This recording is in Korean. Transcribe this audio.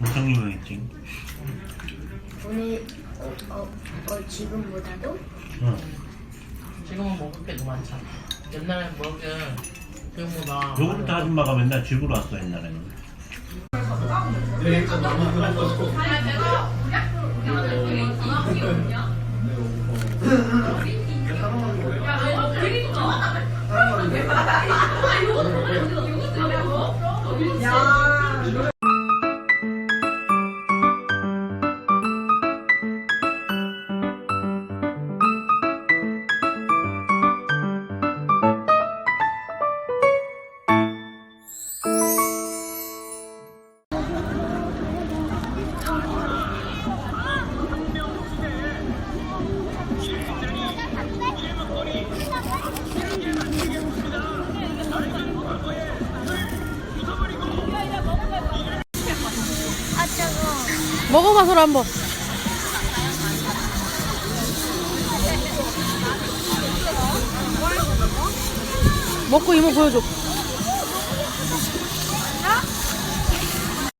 엄청 유명했지. 오늘 어, 어, 어 지금보다도 응. 지금은 먹을 게 너무 많잖아. 옛날에 먹은 지금보다. 요구르트 아줌마가 맨날 집으로 왔어 옛날에는. 먹어봐 소라 한번. 먹고 이모 보여줘.